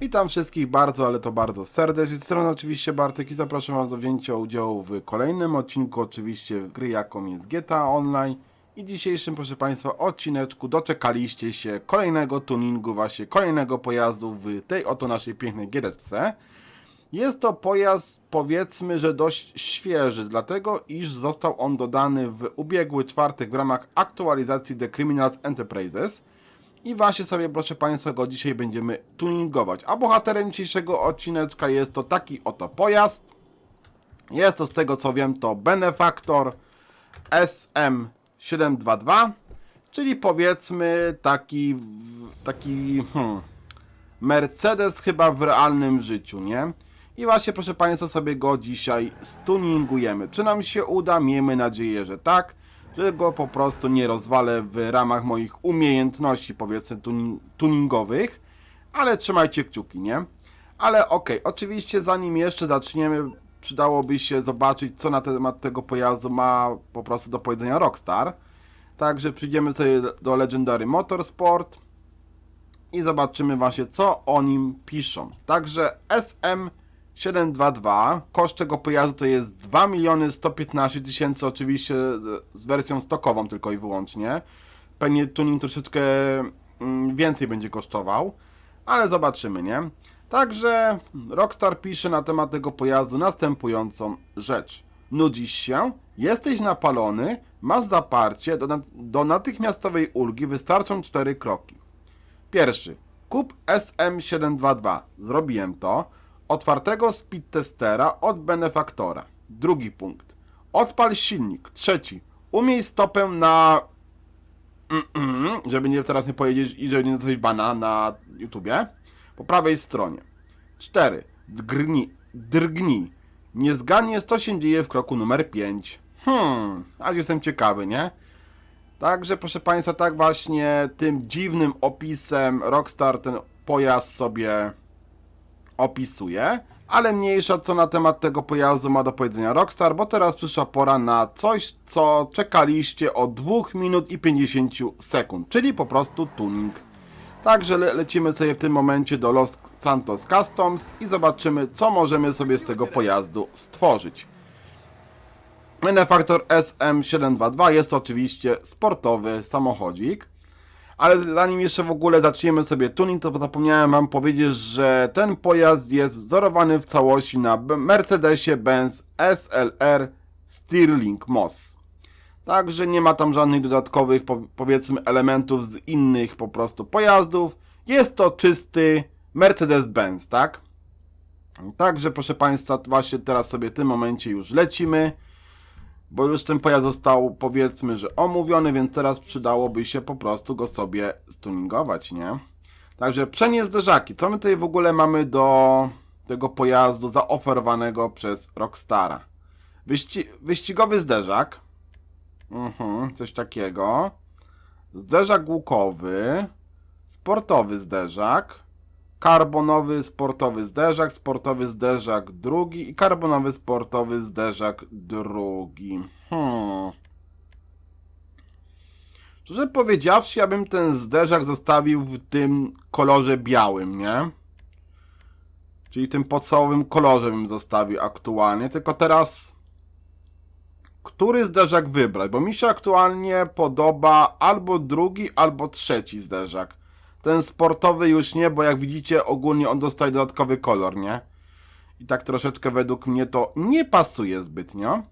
Witam wszystkich bardzo, ale to bardzo serdecznie. Z strony oczywiście Bartek i zapraszam Was do wzięcia udziału w kolejnym odcinku, oczywiście w gry jaką jest GTA Online. I dzisiejszym, proszę Państwa, odcineczku doczekaliście się kolejnego tuningu, właśnie kolejnego pojazdu w tej oto naszej pięknej giereczce. Jest to pojazd, powiedzmy, że dość świeży, dlatego iż został on dodany w ubiegły czwartek w ramach aktualizacji The Criminals Enterprises. I właśnie sobie, proszę Państwa, go dzisiaj będziemy tuningować. A bohaterem dzisiejszego odcineczka jest to taki oto pojazd. Jest to z tego co wiem to Benefactor SM722, czyli powiedzmy taki, taki hmm, Mercedes chyba w realnym życiu, nie? I właśnie, proszę Państwa, sobie go dzisiaj stuningujemy. Czy nam się uda? Miejmy nadzieję, że tak. Że po prostu nie rozwalę w ramach moich umiejętności, powiedzmy, tuning tuningowych. Ale trzymajcie kciuki, nie? Ale okej, oczywiście zanim jeszcze zaczniemy, przydałoby się zobaczyć, co na temat tego pojazdu ma po prostu do powiedzenia Rockstar. Także przyjdziemy sobie do Legendary Motorsport i zobaczymy właśnie, co o nim piszą. Także SM722, koszt tego pojazdu to jest 2 miliony 115 tysięcy, oczywiście z- z wersją stokową tylko i wyłącznie. Pewnie tuning troszeczkę mm, więcej będzie kosztował, ale zobaczymy, nie? Także Rockstar pisze na temat tego pojazdu następującą rzecz. Nudzisz się? Jesteś napalony? Masz zaparcie? Do, nat- do natychmiastowej ulgi wystarczą cztery kroki. Pierwszy. Kup SM722. Zrobiłem to. Otwartego speed testera od benefaktora. Drugi punkt. Odpal silnik. Trzeci. Umiej stopę na... Mm-mm, żeby nie teraz nie powiedzieć i żeby nie dostać bana na YouTubie. Po prawej stronie. 4. Drgnij. Drgnij. Niezgadnie co się dzieje w kroku numer 5. Hmm, aż jestem ciekawy, nie? Także proszę Państwa, tak właśnie tym dziwnym opisem Rockstar ten pojazd sobie opisuje. Ale mniejsza co na temat tego pojazdu ma do powiedzenia Rockstar, bo teraz przyszła pora na coś, co czekaliście od 2 minut i 50 sekund, czyli po prostu tuning. Także le lecimy sobie w tym momencie do Los Santos Customs i zobaczymy, co możemy sobie z tego pojazdu stworzyć. Benefactor SM722 jest oczywiście sportowy samochodzik. Ale zanim jeszcze w ogóle zaczniemy sobie tuning, to zapomniałem Wam powiedzieć, że ten pojazd jest wzorowany w całości na Mercedesie-Benz SLR Stirling Moss. Także nie ma tam żadnych dodatkowych, po, powiedzmy, elementów z innych po prostu pojazdów. Jest to czysty Mercedes-Benz, tak? Także proszę Państwa, właśnie teraz sobie w tym momencie już lecimy bo już ten pojazd został powiedzmy, że omówiony, więc teraz przydałoby się po prostu go sobie stuningować, nie? Także przenieść zderzaki. Co my tutaj w ogóle mamy do tego pojazdu zaoferowanego przez Rockstara? Wyści wyścigowy zderzak. Mhm, coś takiego. Zderzak łukowy. Sportowy zderzak. Karbonowy sportowy zderzak, sportowy zderzak drugi i karbonowy sportowy zderzak drugi. Hmm. Szczerze powiedziawszy, ja bym ten zderzak zostawił w tym kolorze białym, nie? Czyli tym podstawowym kolorze bym zostawił aktualnie, tylko teraz który zderzak wybrać, bo mi się aktualnie podoba albo drugi, albo trzeci zderzak. Ten sportowy już nie, bo jak widzicie ogólnie on dostaje dodatkowy kolor, nie? I tak troszeczkę według mnie to nie pasuje zbytnio.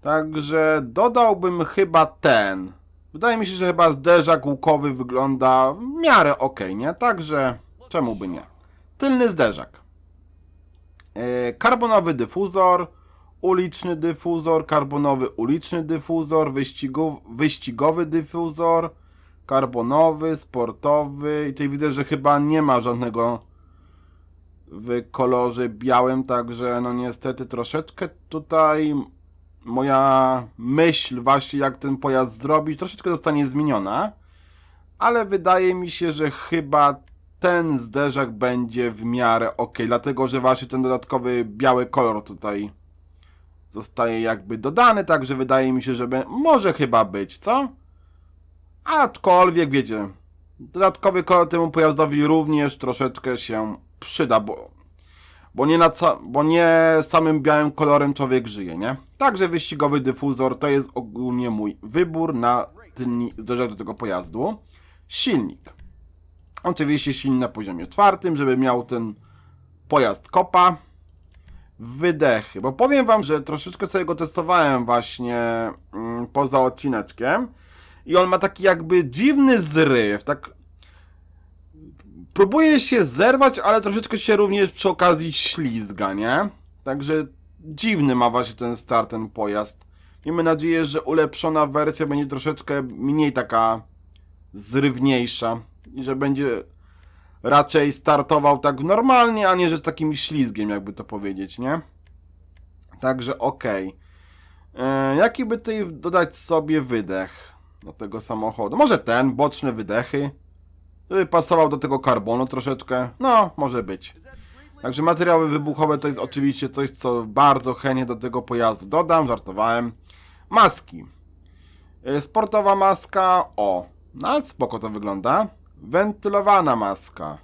Także dodałbym chyba ten. Wydaje mi się, że chyba zderzak łukowy wygląda w miarę ok, nie? Także czemu by nie? Tylny zderzak. E, karbonowy dyfuzor, uliczny dyfuzor, karbonowy uliczny dyfuzor, wyścigow, wyścigowy dyfuzor, karbonowy, sportowy i tutaj widzę, że chyba nie ma żadnego w kolorze białym, także no niestety troszeczkę tutaj moja myśl właśnie jak ten pojazd zrobić troszeczkę zostanie zmieniona, ale wydaje mi się, że chyba ten zderzak będzie w miarę ok, dlatego że właśnie ten dodatkowy biały kolor tutaj zostaje jakby dodany, także wydaje mi się, że może chyba być, co? Aczkolwiek wiecie, dodatkowy kolor temu pojazdowi również troszeczkę się przyda, bo, bo, nie na ca- bo nie samym białym kolorem człowiek żyje, nie? Także wyścigowy dyfuzor to jest ogólnie mój wybór na tylni zderzak do tego pojazdu. Silnik. Oczywiście silnik na poziomie czwartym, żeby miał ten pojazd kopa. Wydechy, bo powiem wam, że troszeczkę sobie go testowałem właśnie mm, poza odcineczkiem i on ma taki jakby dziwny zryw, tak próbuje się zerwać, ale troszeczkę się również przy okazji ślizga, nie? Także dziwny ma właśnie ten start, ten pojazd. Miejmy nadzieję, że ulepszona wersja będzie troszeczkę mniej taka zrywniejsza i że będzie raczej startował tak normalnie, a nie że takim ślizgiem, jakby to powiedzieć, nie? Także okej. E, Jaki by tutaj dodać sobie wydech do tego samochodu? Może ten, boczne wydechy. Pasował do tego karbonu troszeczkę. No, może być. Także materiały wybuchowe to jest oczywiście coś, co bardzo chętnie do tego pojazdu dodam. Żartowałem. Maski. E, Sportowa maska. O, no spoko to wygląda. Wentylowana maska.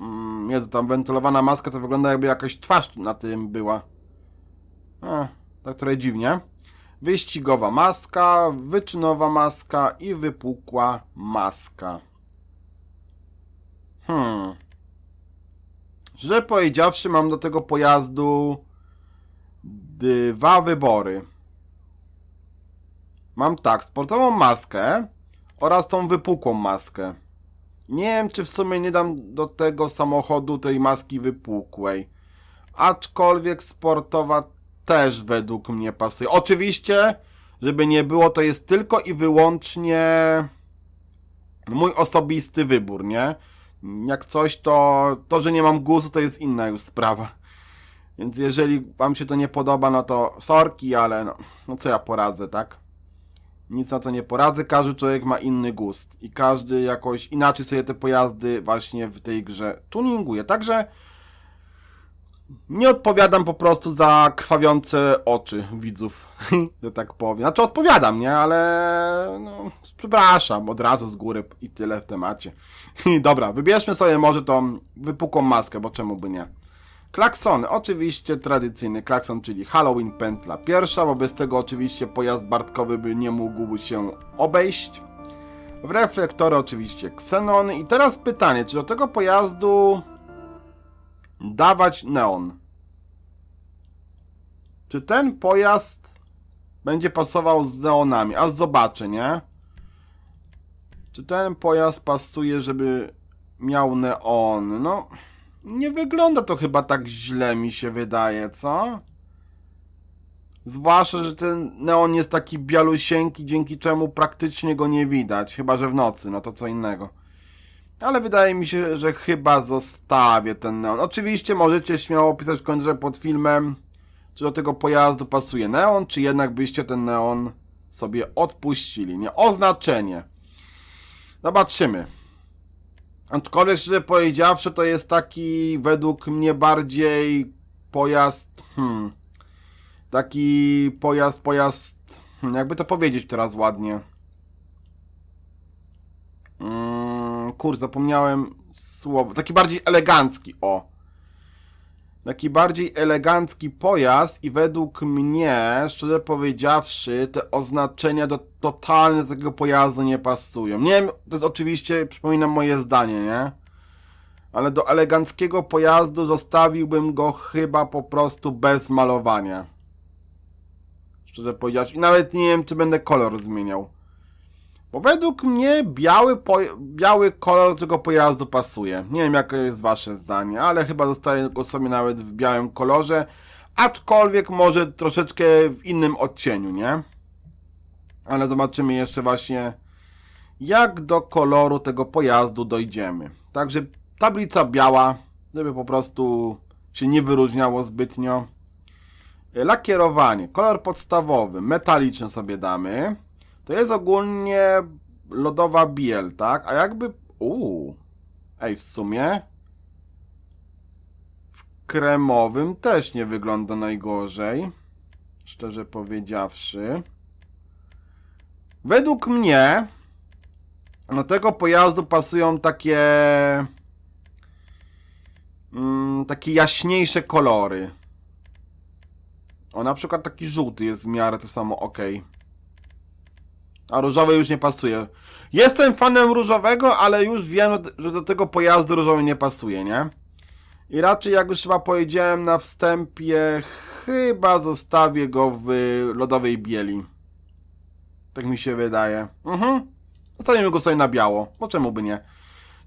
Mm, Jezu, tam wentylowana maska to wygląda jakby jakaś twarz na tym była. A, tak trochę dziwnie. Wyścigowa maska, wyczynowa maska i wypukła maska. Hmm. Szczerze powiedziawszy, mam do tego pojazdu dwa wybory. Mam tak, sportową maskę oraz tą wypukłą maskę. Nie wiem, czy w sumie nie dam do tego samochodu tej maski wypukłej. Aczkolwiek sportowa też według mnie pasuje. Oczywiście, żeby nie było, to jest tylko i wyłącznie mój osobisty wybór, nie? Jak coś, to to, że nie mam gustu, to jest inna już sprawa. Więc jeżeli wam się to nie podoba, no to sorki, ale no, no co ja poradzę, tak? Nic na to nie poradzę, każdy człowiek ma inny gust i każdy jakoś inaczej sobie te pojazdy właśnie w tej grze tuninguje. Także nie odpowiadam po prostu za krwawiące oczy widzów, że tak powiem. Znaczy odpowiadam, nie? Ale no, przepraszam od razu z góry i tyle w temacie. Dobra, wybierzmy sobie może tą wypukłą maskę, bo czemu by nie. Klaksony, oczywiście tradycyjny klakson, czyli Halloween pętla pierwsza, bo bez tego oczywiście pojazd bartkowy by nie mógł się obejść. W reflektory oczywiście ksenony. I teraz pytanie, czy do tego pojazdu dawać neon? Czy ten pojazd będzie pasował z neonami? Aż zobaczę, nie? Czy ten pojazd pasuje, żeby miał neon? No, nie wygląda to chyba tak źle, mi się wydaje, co? Zwłaszcza, że ten neon jest taki bialusieńki, dzięki czemu praktycznie go nie widać. Chyba, że w nocy, no to co innego. Ale wydaje mi się, że chyba zostawię ten neon. Oczywiście możecie śmiało pisać w komentarzu pod filmem, czy do tego pojazdu pasuje neon, czy jednak byście ten neon sobie odpuścili. Nie, oznaczenie. Zobaczymy. Aczkolwiek szczerze powiedziawszy, to jest taki według mnie bardziej pojazd. Hmm. Taki pojazd, pojazd. Hmm, jakby to powiedzieć teraz ładnie. Mm, kurde, zapomniałem słowo. Taki bardziej elegancki, o. Taki bardziej elegancki pojazd i według mnie, szczerze powiedziawszy, te oznaczenia do totalnie do tego pojazdu nie pasują. Nie wiem, to jest oczywiście, przypominam moje zdanie, nie? Ale do eleganckiego pojazdu zostawiłbym go chyba po prostu bez malowania. Szczerze powiedziawszy. I nawet nie wiem, czy będę kolor zmieniał. Bo według mnie biały, biały kolor do tego pojazdu pasuje. Nie wiem, jakie jest wasze zdanie, ale chyba zostaje go sobie nawet w białym kolorze. Aczkolwiek może troszeczkę w innym odcieniu, nie? Ale zobaczymy jeszcze właśnie, jak do koloru tego pojazdu dojdziemy. Także tablica biała, żeby po prostu się nie wyróżniało zbytnio. Lakierowanie, kolor podstawowy, metaliczny sobie damy. To jest ogólnie lodowa biel, tak? A jakby... Uuu. Ej, w sumie... W kremowym też nie wygląda najgorzej. Szczerze powiedziawszy. Według mnie do tego pojazdu pasują takie... takie jaśniejsze kolory. O, na przykład taki żółty jest w miarę to samo ok. A różowy już nie pasuje. Jestem fanem różowego, ale już wiem, że do tego pojazdu różowy nie pasuje, nie? I raczej, jak już chyba powiedziałem na wstępie, chyba zostawię go w lodowej bieli. Tak mi się wydaje. Mhm. Zostawimy go sobie na biało. Bo czemu by nie?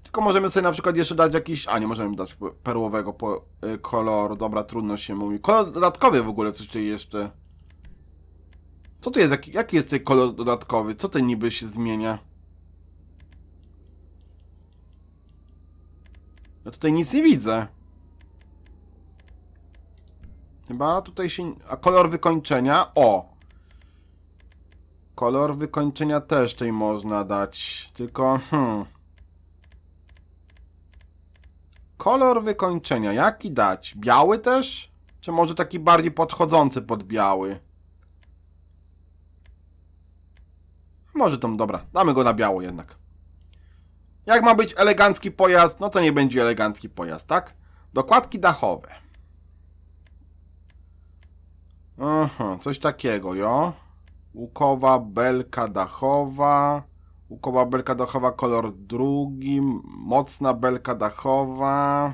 Tylko możemy sobie na przykład jeszcze dać jakiś... A, nie możemy dać perłowego po, y, koloru. Dobra, trudno się mówi. Kolor dodatkowy w ogóle, coś tu jeszcze. Co tu jest? Jaki, jaki jest ten kolor dodatkowy? Co ten niby się zmienia? Ja tutaj nic nie widzę. Chyba tutaj się... A kolor wykończenia? O! Kolor wykończenia też tutaj można dać. Tylko, hmm... Kolor wykończenia, jaki dać? Biały też? Czy może taki bardziej podchodzący pod biały? Może tą, dobra, damy go na biało jednak. Jak ma być elegancki pojazd, no to nie będzie elegancki pojazd, tak? Dokładki dachowe. Aha, coś takiego, jo. Łukowa belka dachowa. Łukowa belka dachowa, kolor drugi. Mocna belka dachowa.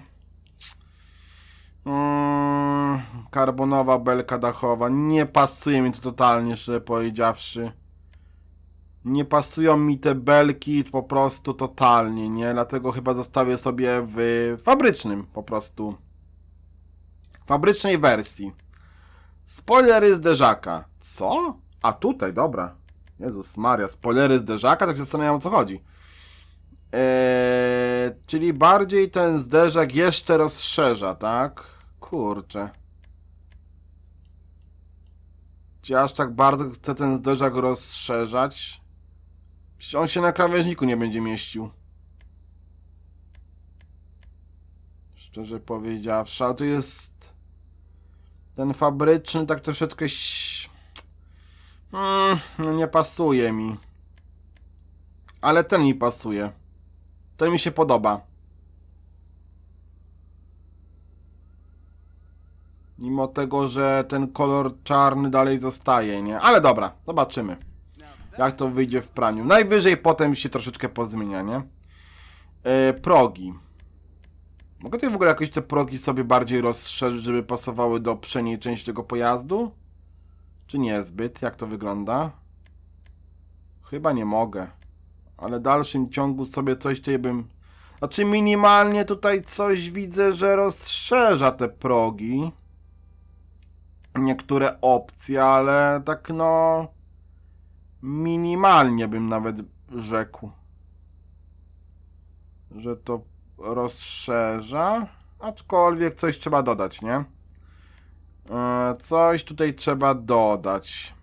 Mm, karbonowa belka dachowa. Nie pasuje mi to totalnie, szczerze powiedziawszy. Nie pasują mi te belki po prostu totalnie, nie? Dlatego chyba zostawię sobie w fabrycznym po prostu. Fabrycznej wersji. Spoilery z derzaka. Co? A tutaj, dobra. Jezus Maria, spoilery z derzaka, tak się zastanawiam o co chodzi. Eee, czyli bardziej ten zderzak jeszcze rozszerza, tak? Kurczę. Czy aż tak bardzo chcę ten zderzak rozszerzać? Przecież on się na krawężniku nie będzie mieścił. Szczerze powiedziawszy, ale to jest... Ten fabryczny tak troszeczkę... Mm, no nie pasuje mi. Ale ten mi pasuje. Ten mi się podoba. Mimo tego, że ten kolor czarny dalej zostaje, nie? Ale dobra, zobaczymy. Jak to wyjdzie w praniu. Najwyżej potem się troszeczkę pozmienia, nie? E, progi. Mogę tutaj w ogóle jakoś te progi sobie bardziej rozszerzyć, żeby pasowały do przedniej części tego pojazdu? Czy niezbyt? Jak to wygląda? Chyba nie mogę. Ale w dalszym ciągu sobie coś tutaj bym... Znaczy minimalnie tutaj coś widzę, że rozszerza te progi. Niektóre opcje, ale tak no... Minimalnie bym nawet rzekł. Że to rozszerza. Aczkolwiek coś trzeba dodać, nie? E, Coś tutaj trzeba dodać.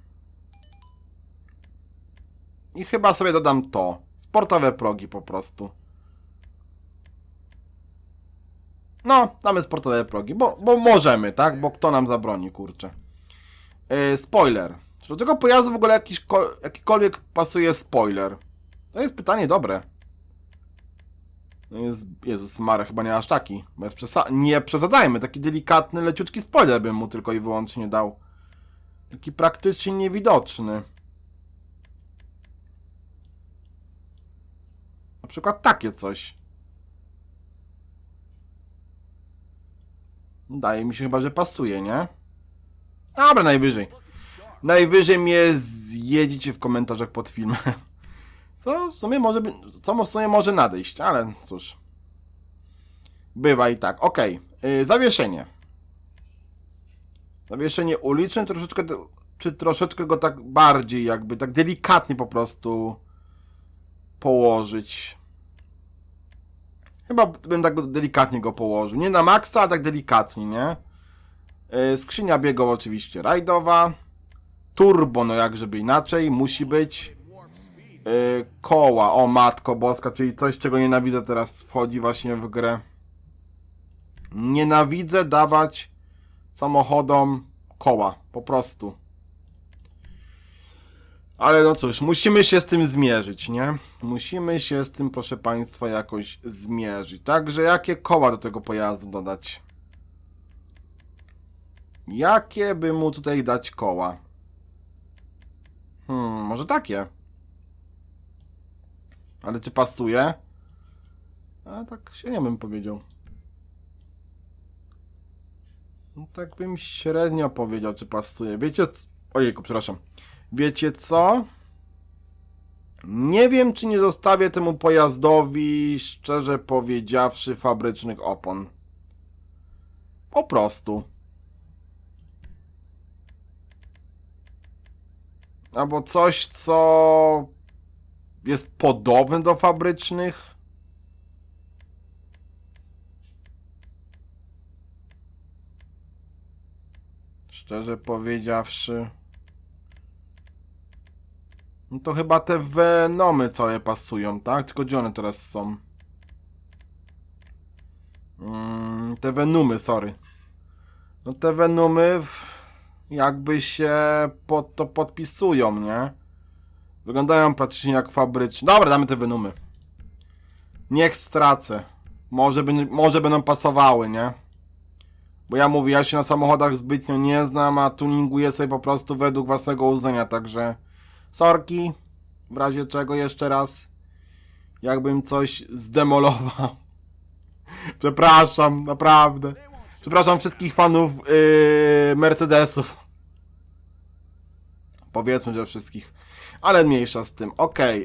I chyba sobie dodam to. Sportowe progi po prostu. No, damy sportowe progi, bo, bo możemy, tak? Bo kto nam zabroni, kurczę. E, spoiler. Czy do tego pojazdu w ogóle jakiś, ko- jakikolwiek pasuje spoiler? To jest pytanie dobre. No jest, Jezus Mare, chyba nie aż taki. Przesa- nie przesadzajmy, taki delikatny, leciutki spoiler bym mu tylko i wyłącznie dał. Taki praktycznie niewidoczny. Na przykład takie coś. Daje mi się chyba, że pasuje, nie? Dobra, najwyżej. Najwyżej mnie zjedziecie w komentarzach pod filmem. Co w sumie może, by- co w sumie może nadejść, ale cóż. Bywa i tak. Okej. Yy, zawieszenie. Zawieszenie uliczne troszeczkę, czy troszeczkę go tak bardziej jakby, tak delikatnie po prostu położyć. Chyba bym tak delikatnie go położył. Nie na maksa, ale tak delikatnie, nie? Yy, skrzynia biegowa oczywiście rajdowa. Turbo, no jak żeby inaczej, musi być. Yy, koła, o matko boska, czyli coś, czego nienawidzę teraz wchodzi właśnie w grę. Nienawidzę dawać samochodom koła, po prostu. Ale no cóż, musimy się z tym zmierzyć, nie? Musimy się z tym, proszę Państwa, jakoś zmierzyć. Także jakie koła do tego pojazdu dodać? Jakie by mu tutaj dać koła? Hmm, może takie. Ale czy pasuje? A tak się nie bym powiedział. No, tak bym średnio powiedział, czy pasuje. Wiecie co? Ojejku, przepraszam. Wiecie co? Nie wiem, czy nie zostawię temu pojazdowi, szczerze powiedziawszy, fabrycznych opon. Po prostu. Albo coś, co jest podobne do fabrycznych. Szczerze powiedziawszy. No to chyba te Venomy całe pasują, tak? Tylko gdzie one teraz są? Mm, te Venumy, sorry. No te Venumy w- jakby się pod to podpisują, nie? Wyglądają praktycznie jak fabryczne. Dobra, damy te Venumy. Niech stracę. Może, by, może będą pasowały, nie? Bo ja mówię, ja się na samochodach zbytnio nie znam, a tuninguję sobie po prostu według własnego uznania, także sorki, w razie czego jeszcze raz, jakbym coś zdemolował. Przepraszam, naprawdę. Przepraszam wszystkich fanów yy, Mercedesów. Powiedzmy, że wszystkich. Ale mniejsza z tym. Okej,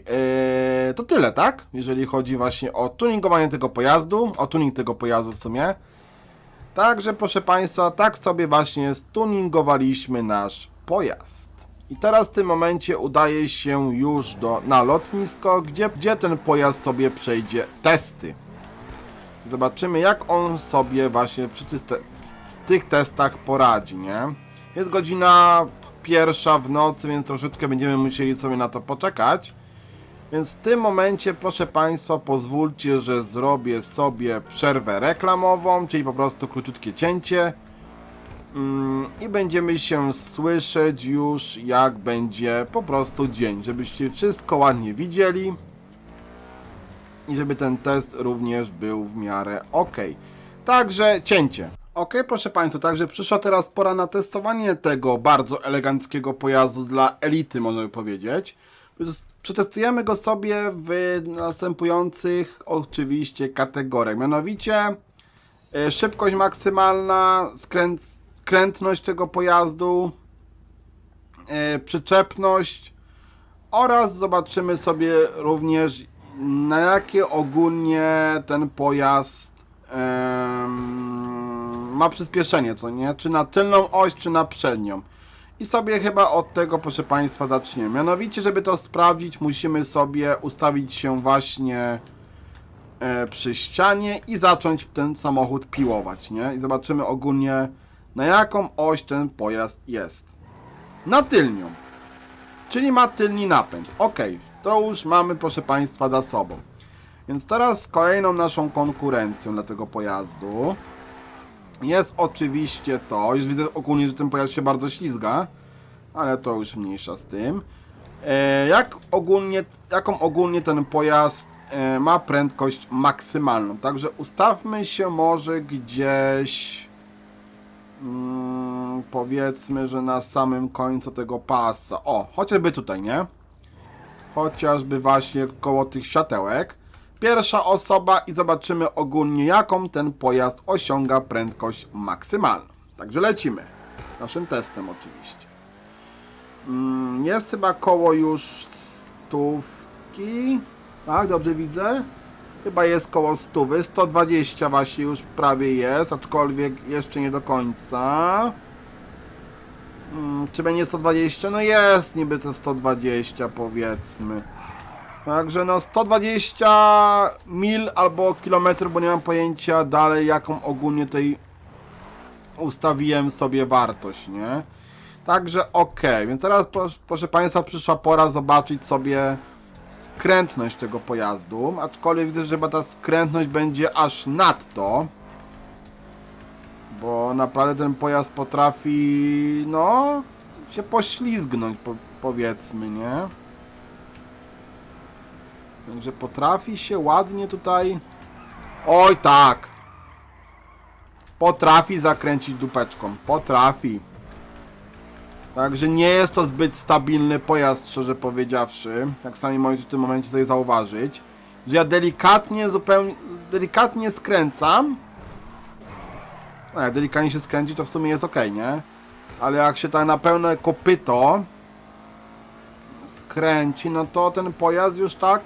yy, to tyle, tak? Jeżeli chodzi właśnie o tuningowanie tego pojazdu, o tuning tego pojazdu w sumie. Także proszę Państwa, tak sobie właśnie stuningowaliśmy nasz pojazd. I teraz w tym momencie udaje się już do, na lotnisko, gdzie, gdzie ten pojazd sobie przejdzie testy. Zobaczymy jak on sobie właśnie przy tych, te, tych testach poradzi, nie? Jest godzina pierwsza w nocy, więc troszeczkę będziemy musieli sobie na to poczekać. Więc w tym momencie, proszę Państwa, pozwólcie, że zrobię sobie przerwę reklamową, czyli po prostu króciutkie cięcie. Mm, I będziemy się słyszeć już, jak będzie po prostu dzień, żebyście wszystko ładnie widzieli i żeby ten test również był w miarę ok. Także cięcie. Ok, proszę Państwa, także przyszła teraz pora na testowanie tego bardzo eleganckiego pojazdu dla elity, można by powiedzieć. Przetestujemy go sobie w następujących oczywiście kategoriach. Mianowicie e, szybkość maksymalna, skręt, skrętność tego pojazdu, e, przyczepność oraz zobaczymy sobie również na jakie ogólnie ten pojazd em, ma przyspieszenie, co nie? Czy na tylną oś, czy na przednią. I sobie chyba od tego, proszę Państwa, zaczniemy. Mianowicie, żeby to sprawdzić, musimy sobie ustawić się właśnie e, przy ścianie i zacząć ten samochód piłować, nie? I zobaczymy ogólnie, na jaką oś ten pojazd jest. Na tylnią. Czyli ma tylni napęd. Ok, to już mamy, proszę Państwa, za sobą. Więc teraz kolejną naszą konkurencją dla tego pojazdu jest oczywiście to, już widzę ogólnie, że ten pojazd się bardzo ślizga, ale to już mniejsza z tym. E, jak ogólnie, jaką ogólnie ten pojazd e, ma prędkość maksymalną? Także ustawmy się może gdzieś mm, powiedzmy, że na samym końcu tego pasa. O, chociażby tutaj, nie? Chociażby właśnie koło tych światełek. Pierwsza osoba i zobaczymy ogólnie jaką ten pojazd osiąga prędkość maksymalną. Także lecimy. Naszym testem oczywiście. Mm, Jest chyba koło już stówki. Tak, dobrze widzę? Chyba jest koło stówy. 120 właśnie już prawie jest, aczkolwiek jeszcze nie do końca. Mm, Czy będzie 120? No jest niby to 120 powiedzmy. Także no 120 mil albo kilometrów, bo nie mam pojęcia dalej jaką ogólnie tej ustawiłem sobie wartość, nie? Także ok, więc teraz proszę, Państwa przyszła pora zobaczyć sobie skrętność tego pojazdu, aczkolwiek widzę, że chyba ta skrętność będzie aż nadto. Bo naprawdę ten pojazd potrafi, no, się poślizgnąć, po, powiedzmy, nie? Także potrafi się ładnie tutaj. Oj tak! Potrafi zakręcić dupeczką. Potrafi. Także nie jest to zbyt stabilny pojazd, szczerze powiedziawszy. Jak sami możecie w tym momencie sobie zauważyć. Że ja delikatnie, zupełnie, delikatnie skręcam. No jak delikatnie się skręci, to w sumie jest ok, nie? Ale jak się tak na pełne kopyto skręci, no to ten pojazd już tak...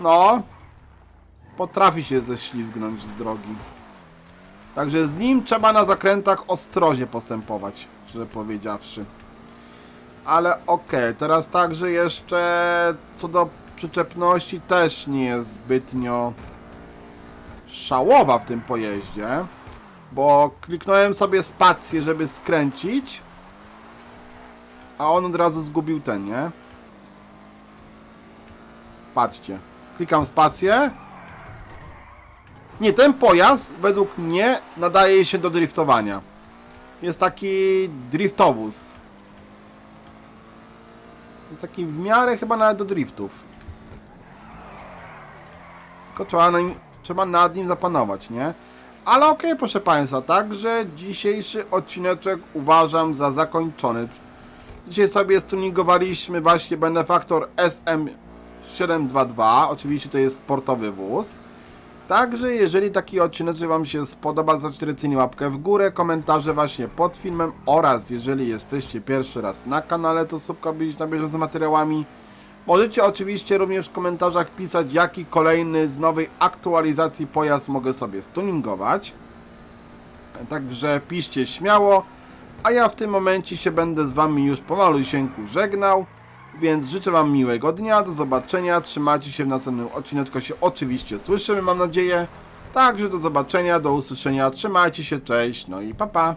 No... Potrafi się ześlizgnąć z drogi. Także z nim trzeba na zakrętach ostrożnie postępować, szczerze powiedziawszy. Ale okej, teraz także jeszcze co do przyczepności też nie jest zbytnio szałowa w tym pojeździe. Bo kliknąłem sobie spację, żeby skręcić. A on od razu zgubił ten, nie? Patrzcie. Klikam spację. Nie, ten pojazd według mnie nadaje się do driftowania. Jest taki driftowóz. Jest taki w miarę chyba nawet do driftów. Tylko trzeba, na nim, trzeba nad nim zapanować, nie? Ale okej, proszę Państwa, także dzisiejszy odcineczek uważam za zakończony. Dzisiaj sobie stuningowaliśmy właśnie Benefactor SM722. Oczywiście to jest sportowy wóz. Także jeżeli taki odcinek Wam się spodoba, zostawcie łapkę w górę, komentarze właśnie pod filmem oraz jeżeli jesteście pierwszy raz na kanale, to być na bieżąco materiałami. Możecie oczywiście również w komentarzach pisać, jaki kolejny z nowej aktualizacji pojazd mogę sobie stuningować. Także piszcie śmiało, a ja w tym momencie się będę z Wami już pomalusieńku żegnał. Więc życzę Wam miłego dnia, do zobaczenia, trzymajcie się w następnym odcineczku, się oczywiście słyszymy, mam nadzieję. Także do zobaczenia, do usłyszenia, trzymajcie się, cześć, no i pa pa.